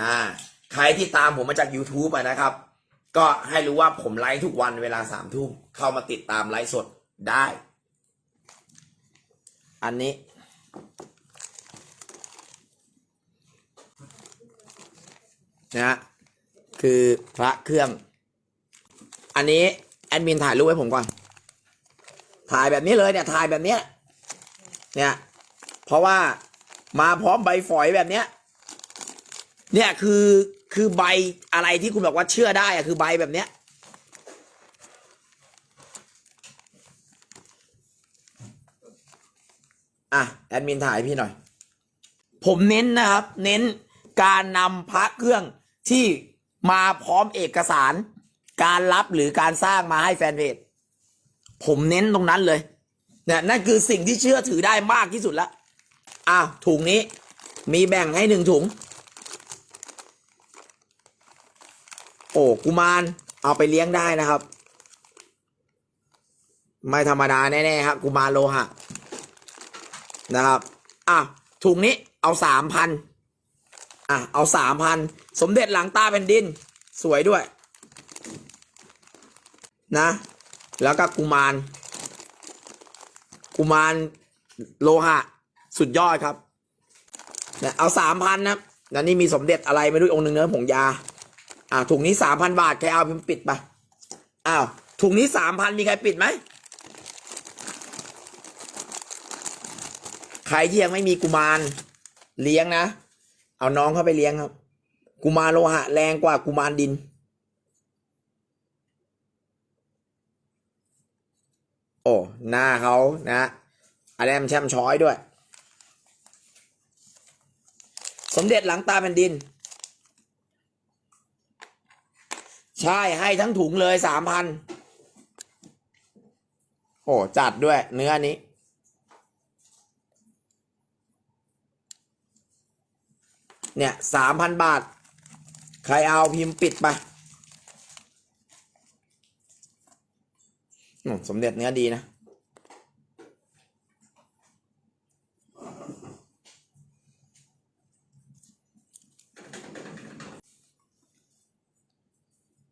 อ่าใครที่ตามผมมาจาก YouTube อะนะครับ ก็ให้รู้ว่าผมไลฟ์ทุกวันเวลาสามทุ่มเข้ามาติดตามไลฟ์สดได้ อันนี้ นะฮะคือพระเครื่อง อันนี้แอดมินถ่ายรูปให้ผมก่อน ถ่ายแบบนี้เลยเนี่ยถ่ายแบบเนี้ยเนี่ย เพราะว่ามาพร้อมใบฝอยแบบเนี้ย เนี่ยคือคือใบอะไรที่คุณบอกว่าเชื่อได้อะคือใบแบบเนี้ยอะแอดมินถ่ายพี่หน่อย ผมเน้นนะครับ เน้นการนำพระเครื่องที่มาพร้อมเอกสาร การรับหรือการสร้างมาให้แฟนเพจผมเน้นตรงนั้นเลยเนี่ยนั่นคือสิ่งที่เชื่อถือได้มากที่สุดละอ้าวถุงนี้มีแบ่งให้หนึ่งถุง โอ้กุมารเอาไปเลี้ยงได้นะครับ ไม่ธรรมดาแน่ๆครับกุมารโลหะนะครับอะถุงนี้เอาสามพันอะเอาสามพันสมเด็จหลังตาแผ่นดิน สวยด้วย นะ แล้วก็กุมาร กุมารโลหะ สุดยอดครับเนี่ยเอาสามพันนะแล้วนี่มีสมเด็จอะไรไม่รู้องค์หนึ่งเนื้อผงยา อะถุงนี้สามพันบาทใครเอาพิมพ์ปิดไปอ้าวถุงนี้สามพันมีใครปิดไหมใครที่ยังไม่มีกุมารเลี้ยงนะ เอาน้องเข้าไปเลี้ยงครับ กุมารโลหะแรงกว่ากุมารดิน โอ้หน้าเขานะอันนี้มันแช่มช้อยด้วย สมเด็จหลังตาแผ่นดิน ใช่ให้ทั้งถุงเลยสามพันโอ้จัดด้วยเนื้อนี้ เนี่ยสามพันบาท ใครเอาพิมพ์ปิดไปสมเด็จเนื้อดีนะ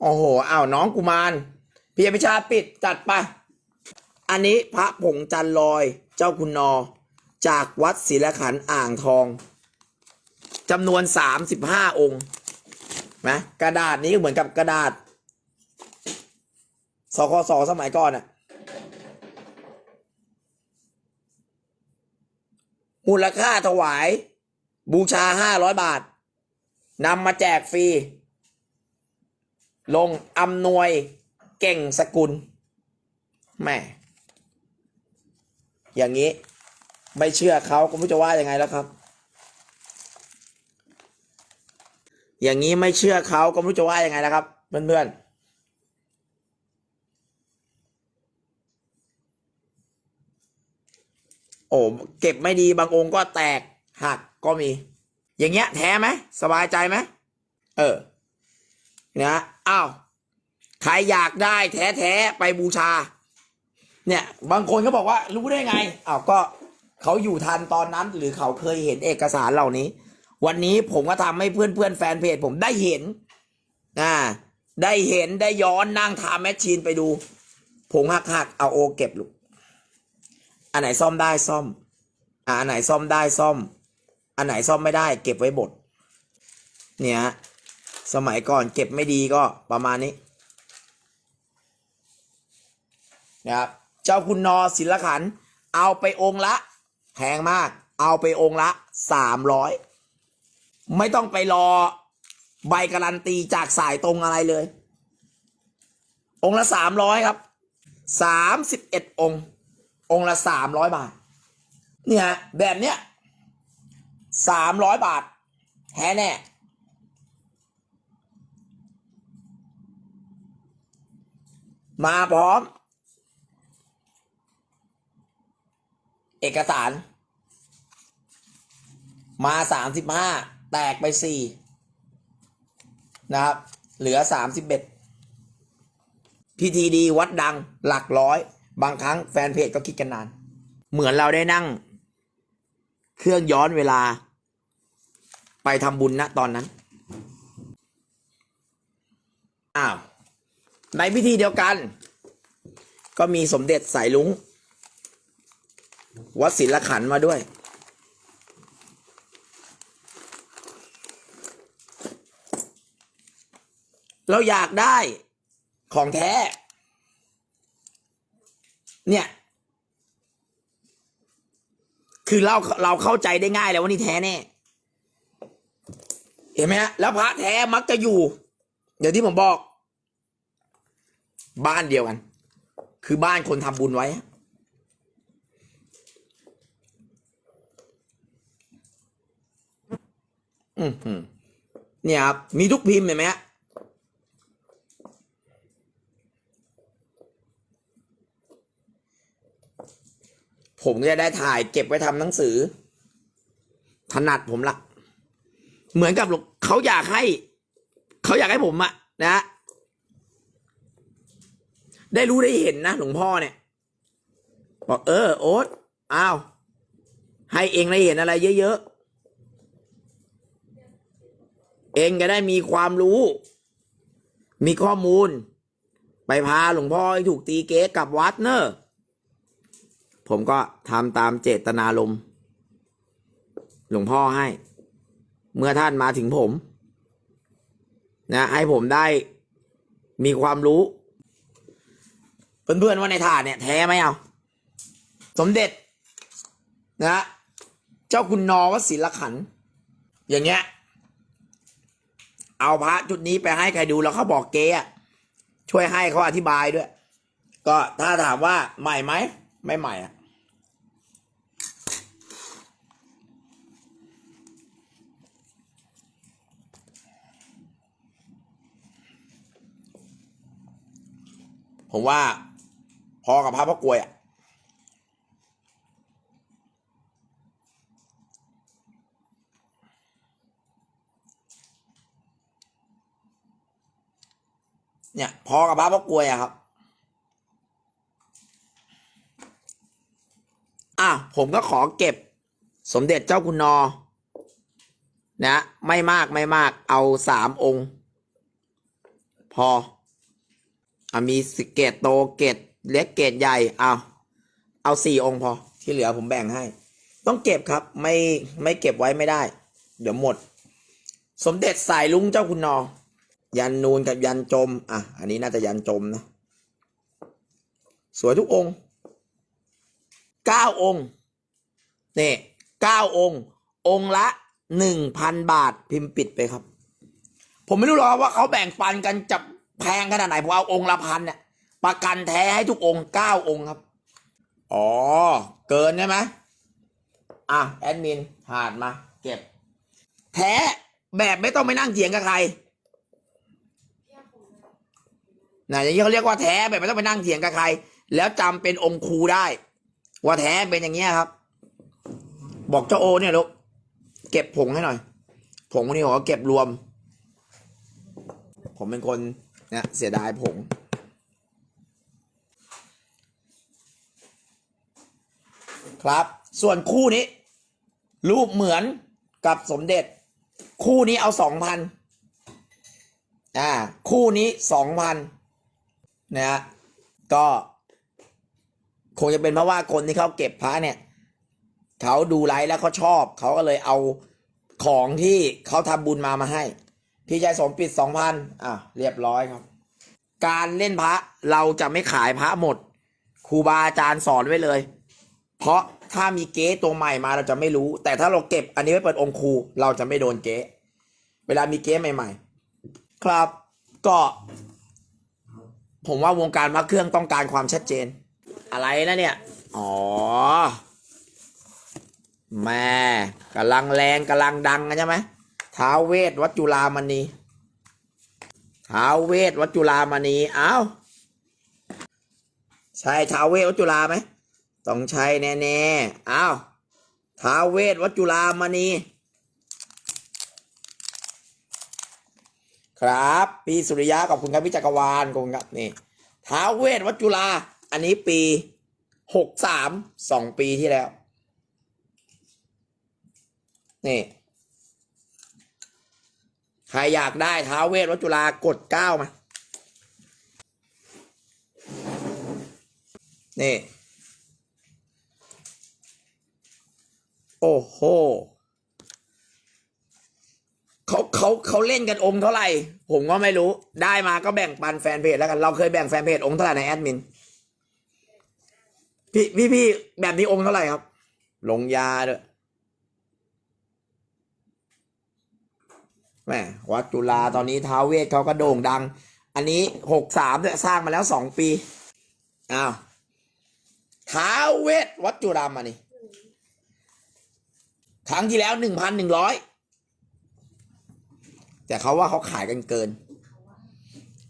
โอ้โหอ้าวน้องกุมารพี่อภิชาปิดจัดไป อันนี้พระผงจันลอยเจ้าคุณนอ จากวัดศิลขันธ์อ่างทองจำนวนสามสิบห้าองค์นะกระดาษนี้ก็เหมือนกับกระดาษสคสสมัยก่อนอะมูลค่าถวาย บูชาห้าร้อยบาทนำมาแจกฟรี ลงอำนวยเก่งสกุลแม่อย่างนี้ไม่เชื่อเขาก็ไม่รู้จะว่ายังไงแล้วครับ อย่างนี้ไม่เชื่อเขาก็ไม่รู้จะว่ายังไงนะครับเพื่อนๆโอ้เก็บไม่ดีบางองค์ก็แตกหักก็มี อย่างเงี้ยแท้ไหมสบายใจไหมเออ นะอ้าวใครอยากได้แท้ๆไปบูชา เนี่ย บางคนก็บอกว่ารู้ได้ไงอ้าวก็เขาอยู่ทันตอนนั้น หรือเขาเคยเห็นเอกสารเหล่านี้ วันนี้ผมก็ทำให้เพื่อนเพื่อนแฟนเพจผมได้เห็นอ่าได้เห็นได้ย้อนนั่งทาแมชชีนไปดูผงหักหักๆเอาโอเก็บลูกอันไหนซ่อมได้ซ่อมอ่าอันไหนซ่อมได้ซ่อม อันไหนซ่อมไม่ได้ เก็บไว้บดเนี่ยฮะ สมัยก่อนเก็บไม่ดีก็ประมาณนี้นะครับเจ้าคุณนอศิลขัน เอาไปองค์ละแพงมาก เอาไปองค์ละสามร้อยไม่ต้องไปรอใบการันตีจากสายตรงอะไรเลย องค์ละสามร้อยครับสามสิบเอ็ดองค์ องค์ละสามร้อยบาท เนี่ยแบบเนี้ยสามร้อยบาทแท้แน่ มาพร้อม เอกสาร มาสามสิบห้าแตกไปสี่นะครับ เหลือสามสิบเอ็ดพีทีดีวัดดังหลักร้อย บางครั้งแฟนเพจก็คิดกันนาน เหมือนเราได้นั่ง เครื่องย้อนเวลา ไปทำบุญณะตอนนั้น อ้าว ในพิธีเดียวกัน ก็มีสมเด็จสายลุงวัดศิลขันมาด้วย เราอยากได้ของแท้ เนี่ย คือเราเราเข้าใจได้ง่ายแล้วว่านี่แท้แน่ เห็นไหมฮะ แล้วพระแท้มักจะอยู่ เดี๋ยวที่ผมบอก บ้านเดียวกัน คือบ้านคนทำบุญไว้ อืมเนี่ยครับ มีทุกพิมพ์เห็นไหมฮะผมจะได้ถ่ายเก็บไว้ทำหนังสือ ถนัดผมละ เหมือนกับหลวงเขาอยากให้ เขาอยากให้ผมอะนะ ได้รู้ได้เห็นนะหลวงพ่อเนี่ยบอกเออโอ๊ตอ้าวให้เองได้เห็นอะไรเยอะๆเองจะได้มีความรู้ มีข้อมูล ไปพาหลวงพ่อให้ถูกตีเก๊กับวัดเนอะผมก็ทำตามเจตนารมณ์หลวงพ่อให้ เมื่อท่านมาถึงผม นะให้ผมได้มีความรู้ เพื่อนๆว่าในถาดเนี่ยแท้ไหมเอาสมเด็จนะเจ้าคุณนอวศิลขัน อย่างเงี้ย เอาพระจุดนี้ไปให้ใครดูแล้วเขาบอกเก๊อช่วยให้เขาอธิบายด้วย ก็ถ้าถามว่าใหม่ไหมไม่ใหม่อะผมว่า อกับพระพ่อกลวยอะเนี่ยพอกับพระพ่อกลวยอะครับอะผมก็ขอเก็บสมเด็จเจ้าคุณนอ นะ ไม่มากไม่มากเอาสามองค์ พออะมีสเกตโตเกต เล็กเกตใหญ่เอาเอาสี่องค์พอที่เหลือผมแบ่งให้ ต้องเก็บครับไม่ไม่เก็บไว้ไม่ได้ เดี๋ยวหมด สมเด็จสายลุงเจ้าคุณนอ ยันนูนกับยันจม อะ อันนี้น่าจะยันจมนะ สวยทุกองค์เก้าองค์นี่เก้าองค์ องค์ละหนึ่งพันบาทพิมพ์ปิดไปครับ ผมไม่รู้หรอกว่าเขาแบ่งปันกันจะแพงขนาดไหนผมเอาองค์ละพันเนี่ย ประกันแท้ให้ทุกองค์เก้าองค์ครับ อ๋อ เกินใช่ไหมอะ แอดมินหาดมา เก็บ แท้แบบไม่ต้องไปนั่งเถียงกับใครนะอย่างนี้เขาเรียกว่าแท้แบบไม่ต้องไปนั่งเถียงกับใคร แล้วจำเป็นองค์ครูได้ ว่าแท้เป็นอย่างเงี้ยครับ บอกเจ้าโอเนี่ยลูกเก็บผงให้หน่อย ผงพวกนี้ผมก็เก็บรวม ผมเป็นคนเนี่ยเสียดายผง ครับ ส่วนคู่นี้ รูปเหมือนกับสมเด็จ คู่นี้เอาสองพันอ่า คู่นี้สองพันนะฮะก็คงจะเป็นเพราะว่าคนที่เขาเก็บพระเนี่ย เขาดูไลฟ์แล้วเขาชอบ เขาก็เลยเอาของที่เขาทำบุญมามาให้ พี่ชายสมปิดสองพันอะเรียบร้อยครับ การเล่นพระเราจะไม่ขายพระหมดครูบาอาจารย์สอนไว้เลย เพราะถ้ามีเก๊ตัวใหม่มาเราจะไม่รู้ แต่ถ้าเราเก็บอันนี้ไว้เปิดองค์ครูเราจะไม่โดนเก๊เวลามีเก๊ใหม่ ๆ ครับก็ ผมว่าวงการพระเครื่องต้องการความชัดเจน อะไรนะเนี่ย อ๋อ แม่กำลังแรงกำลังดังนะใช่ไหมท้าวเวทวัดจุลามณีท้าวเวทวัดจุลามณีอ้าวใช่ท้าวเวทวัดจุลาไหม ต้องใช้แน่ๆอ้าวท้าเวทวัจุลามณีครับ ปีสุริยะกับคุณครับพิจักรวาลขอบคุณครับนี่ท้าเวทวัจุลา อันนี้ปีหกสามสองปีที่แล้ว นี่ ใครอยากได้ท้าเวทวัจุลากดเก้ามา นี่ โอ้โหเขาเขาเขาเล่นกันองค์เท่าไหร่ ผมก็ไม่รู้ ได้มาก็แบ่งปันแฟนเพจแล้วกัน เราเคยแบ่งแฟนเพจองค์เท่าไหร่ในแอดมิน พี่พี่พี่แบบนี้องค์เท่าไหร่ครับ ลงยาด้วยแหมวัดจุฬาตอนนี้ท้าวเวทเขาก็โด่งดัง อันนี้หกสามเนี่ยสร้างมาแล้วสองปี อ้าวท้าวเวทวัดจุฬามานี่ ครั้งที่แล้วหนึ่งพันหนึ่งร้อยแต่เขาว่าเขาขายกันเกิน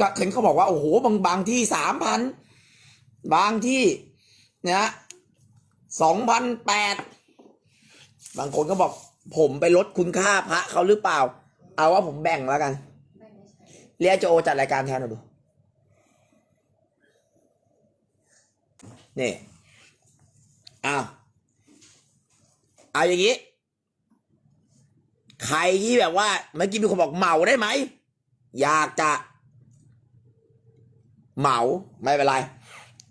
ก็เห็นเขาบอกว่าโอ้โหบางบางที่สามพันบางที่นะสองพันแปดบางคนก็บอกผมไปลดคุณค่าพระเขาหรือเปล่า เอาว่าผมแบ่งแล้วกันเรียกโจโอจัดรายการแทนหน่อยดูนี่อ้าวเอาอย่างนี้ ใครที่แบบว่าเมื่อกี้มีคนบอกเหมาได้ไหม อยากจะ เหมาไม่เป็นไร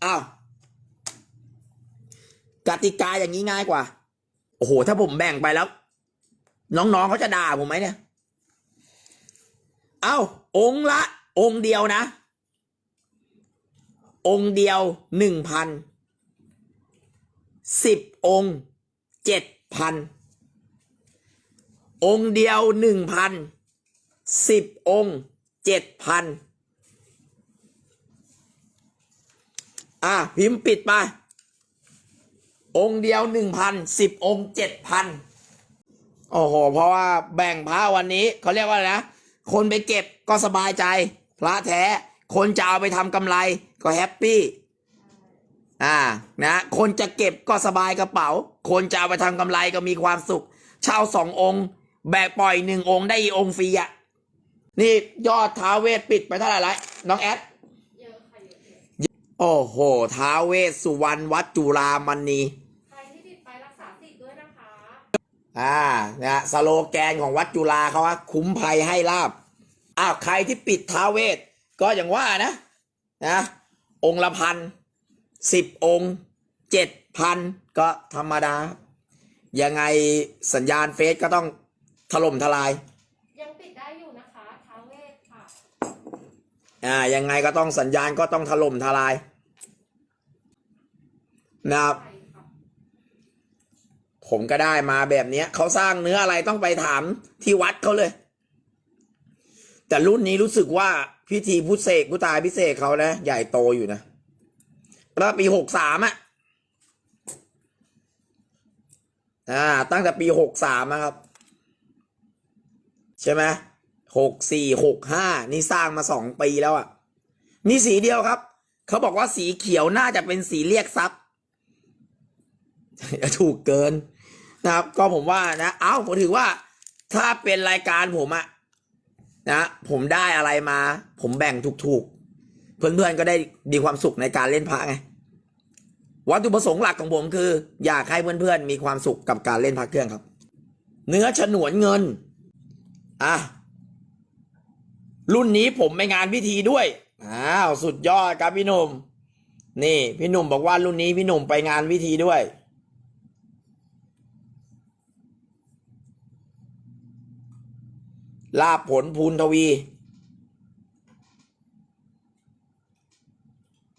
อ้าวกติกาอย่างนี้ง่ายกว่า โอ้โห ถ้าผมแบ่งไปแล้ว น้องๆเขาจะด่าผมไหมเนี่ย เอ้า องละ องเดียวนะ องเดียวหนึ่งพันสิบองเจ็ดพัน องค์เดียวหนึ่งพันสิบองค์เจ็ดพันอะพิมพ์ปิดไป องค์เดียวหนึ่งพันสิบองค์เจ็ดพันโอ้โห เพราะว่าแบ่งพระวันนี้เขาเรียกว่าอะไรนะ คนไปเก็บก็สบายใจ พระแท้ คนจะเอาไปทำกำไรก็แฮปปี้อ่านะคนจะเก็บก็สบายกระเป๋า คนจะเอาไปทำกำไรก็มีความสุข เช่าสององค์ แบกปล่อยหนึ่งองค์ได้อีกองค์ฟรีอะนี่ยอดท้าเวทปิดไปเท่าไหร่ละน้องแอดเยอะค่ะเยอะโอ้โห ท้าเวสสุวรรณวัดจุฬามณีใครที่ติดไปรักษาสิทธิ์ด้วยนะคะ อ่านะสโลแกนของวัดจุฬาเขาว่าคุ้มภัยให้ลาบ อ้าว ใครที่ปิดท้าเวทก็อย่างว่านะ นะ องค์ละพันสิบองค์เจ็ดพันก็ธรรมดา ยังไงสัญญาณเฟซก็ต้อง ถล่มทลาย ยังติดได้อยู่นะคะท้าวเวทค่ะ อ่า ยังไงก็ต้องสัญญาณก็ต้องถล่มทลาย นะครับใช่ค่ะผมก็ได้มาแบบเนี้ยเขาสร้างเนื้ออะไรต้องไปถามที่วัดเขาเลย แต่รุ่นนี้รู้สึกว่าพิธีพุทธเสกพุทธาพิเศษกเขานะใหญ่โตอยู่นะแล้วปีหกสามอะอ่า ตั้งแต่ปีหกสามนะครับ ใช่ไหมหกสี่หกห้านี่สร้างมาสองปีแล้วอะมีสีเดียวครับ เขาบอกว่าสีเขียวน่าจะเป็นสีเรียกทรัพย์ถูกเกินนะครับ ก็ผมว่านะ เอ้าผมถือว่าถ้าเป็นรายการผมอะนะผมได้อะไรมา ผมแบ่งถูกๆ เพื่อนๆก็ได้ดีความสุขในการเล่นพระไงวัตถุประสงค์หลักของผมคือ อยากให้เพื่อนๆมีความสุขกับการเล่นพระเครื่องครับ เนื้อฉนวนเงิน อะรุ่นนี้ผมไปงานพิธีด้วยอ้าวสุดยอดครับพี่หนุ่มนี่ พี่หนุ่มบอกว่ารุ่นนี้พี่หนุ่มไปงานพิธีด้วย ลาบผลภูนทวี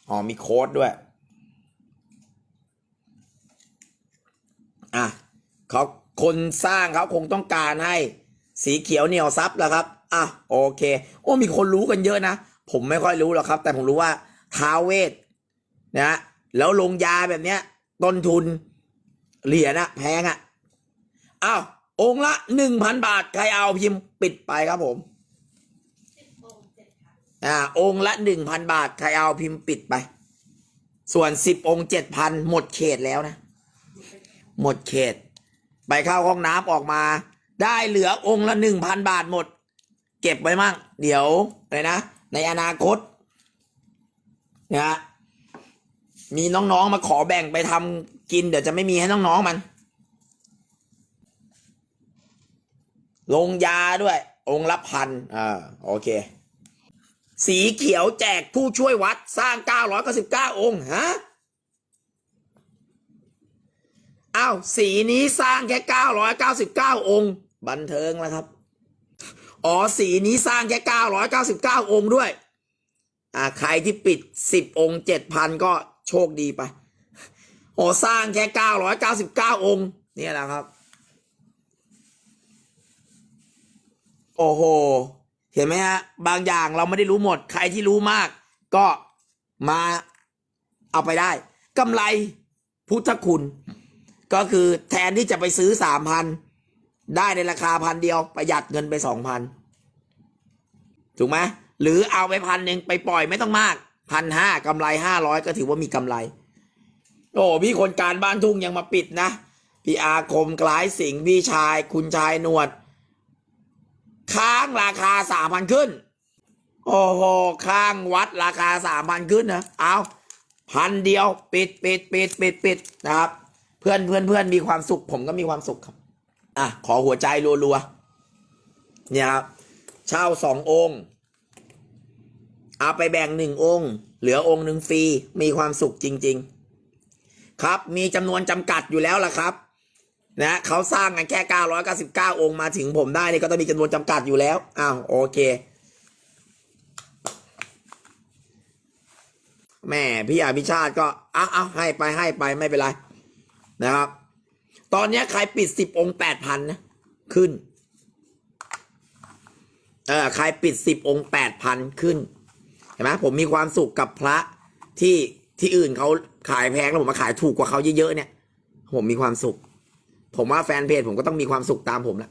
อ๋อมีโค้ดด้วย อะเขาคนสร้างเขาคงต้องการให้ สีเขียวเหนียวซับแล้วครับอะโอเค โอ้มีคนรู้กันเยอะนะ ผมไม่ค่อยรู้หรอกครับ แต่ผมรู้ว่าท้าเวทนะแล้วลงยาแบบเนี้ย ต้นทุนเหรียญอะแพงอะอ้าวองละหนึ่งพันบาท ใครเอาพิมพ์ปิดไปครับผมอะอ่าองละหนึ่งพันบาท ใครเอาพิมพ์ปิดไป ส่วนสิบองเจ็ดพันหมดเขตแล้วนะ หมดเขต ไปเข้าห้องน้ำออกมา ได้เหลือองค์ละหนึ่งพันบาทหมด เก็บไว้มั่ง เดี๋ยวเลยนะ ในอนาคตนะฮะมีน้องๆมาขอแบ่งไปทำกิน เดี๋ยวจะไม่มีให้น้องๆมัน ลงยาด้วย องค์ละพันอ่าโอเค สีเขียวแจกผู้ช่วยวัดสร้าง 999 องค์ฮะอ้าวสีนี้สร้างแค่ 999 องค์ บันเทิงแล้วครับ อ๋อสีนี้สร้างแค่999อยเก้าสิบเก้าองค์ด้วย อ่าใครที่ปิด10องค์7,000ก็โชคดีไปโอ้สร้างแค่999องค์ เนี่ยแหละครับ โอ้โห เห็นไหมฮะ บางอย่างเราไม่ได้รู้หมด ใครที่รู้มาก ก็มาเอาไปได้กำไรพุทธคุณ ก็คือแทนที่จะไปซื้อสามพัน ได้ในราคาพันเดียวประหยัดเงินไปสองพันถูกไหมหรือเอาไปพันหนึ่งไปปล่อยไม่ต้องมากพันห้ากำไรห้าร้อยก็ถือว่ามีกำไร โอ้พี่คนการบ้านทุ่งยังมาปิดนะ พี่อาคมกลายสิงพี่ชาย คุณชายนวด ค้างราคาสามพันขึ้น โอ้โหข้างวัดราคาสามพันขึ้นนะเอาพันเดียว ปิดปิดปิดปิดปิดนะครับ เพื่อนเพื่อนเพื่อนมีความสุข ผมก็มีความสุขครับ อะขอหัวใจรัวๆเนี่ยครับเช่าสององค์เอาไปแบ่งหนึ่งองค์ เหลือองค์หนึ่งฟรีมีความสุขจริง ๆ ครับมีจำนวนจำกัดอยู่แล้วล่ะครับนะเขาสร้างกันแค่ 999 องค์มาถึงผมได้นี่ก็ต้องมีจำนวนจำกัดอยู่แล้วอ้าวโอเคแม่พี่อภิชาติก็เอาเอาให้ไปให้ไปไม่เป็นไรนะครับ ตอนนี้ใครปิดสิบองค์แปดพันนะขึ้น เออใครปิดสิบองค์แปดพันขึ้นเห็นไหมผมมีความสุขกับพระที่ที่อื่นเขาขายแพงแล้วผมมาขายถูกกว่าเขาเยอะๆเนี่ย ผมมีความสุข ผมว่าแฟนเพจผมก็ต้องมีความสุขตามผมแหละ